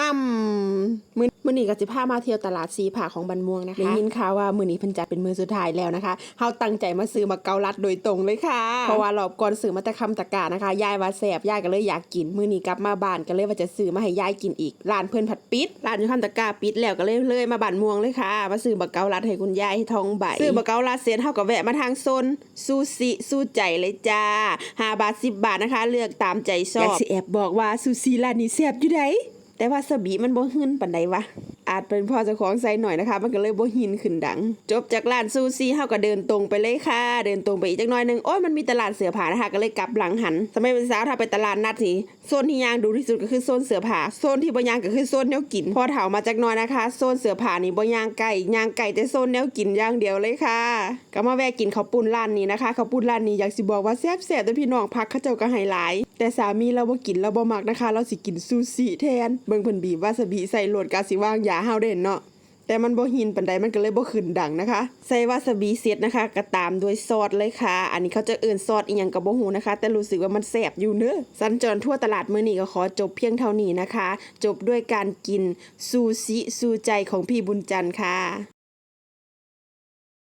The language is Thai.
อ้ำมื้อมือนี้ก็สิพามาเที่ยวตลาดสีผาของบันม่วงนะคะได้ยินข่าวว่ามื้อนี้เพิ่นจัดเป็นมือสุดท้ายแล้วนะคะเฮาตั้งใจมาซื้อมาเกาลัดโดยตรงเลยค่ะ เพราะว่ารอบก่อนซื้อมาแต่คำตะกร้านะคะ ยายว่าแซ่บยายก็เลยอยากกิน มื้อนี้กลับมาบ้านก็เลยว่าจะซื้อมาให้ยายกินอีก ร้านเพิ่นผัดปิด ร้านอยู่คำตะกร้าปิดแล้วก็เลยเลยมาบ้านม่วงเลยค่ะ มาซื้อบักเกาลัดให้คุณยายที่ท้องใบ ซื้อบักเกาลัดเสร็จเฮาก็แวะมาทางโซนซูซิสู้ใจเลยจ้า5บาท10บาทนะคะ เลือกตามใจชอบอยากสิแอบบอกว่าซูซิร้านนี้แซ่บอยู่ได แต่ว่าสบีมันบ่หืนปานใดวะ อาจเป็นพ่อเจ้าของใส่หน่อยนะคะ มันก็เลยบ่หินขึ้นดัง จบจากร้านซูซี่เฮาก็เดินตรงไปเลยค่ะ เดินตรงไปอีกจักหน่อยหนึงโอ้ยมันมีตลาดเสื้อผ้านะคะก็เลยกลับหลังหัน สมัยเป็นสาวถ้าไปตลาดนัดสิโซนที่ยางดูที่สุดก็คือโซนเสื้อผ้าโซนที่บ่ยางก็คือโซนแนวกินพอเฒ่ามาจากน้อยนะคะโซนเสื้อผ้านี่บ่ยางไก่ยางไก่แต่โซนแนวกินอย่างเดียวเลยค่ะ ก็มาแวะกินข้าวปุ้นร้านนี้นะคะข้าวปุ้นร้านนี้อยากสิบอกว่าแซ่บๆแต่พี่น้องพักเขาเจ้าก็ให้หลายแต่สามีเราบ่กินเราบ่มักนะคะ เราสิกินซูชิแทนเบิ่งเพิ่นบีบวาซาบิใส่โหลดกาสิว่างยาเฮาเด่นเนาะแต่มันบ่หินปันใดมันก็เลยบ่ขึ้นดังนะคะ ใส่วาซาบิเสร็จนะคะก็ตามด้วยซอสเลยค่ะ อันนี้เขาจะเอื่นซอสอีหยังกับ่หูนะคะ แต่รู้สึกว่ามันแสบอยู่เนอะสัญจรทั่วตลาดมื้อนี้ก็ขอจบเพียงเท่านี้นะคะ จบด้วยการกินซูชิซูใจของพี่บุญจันทร์ค่ะ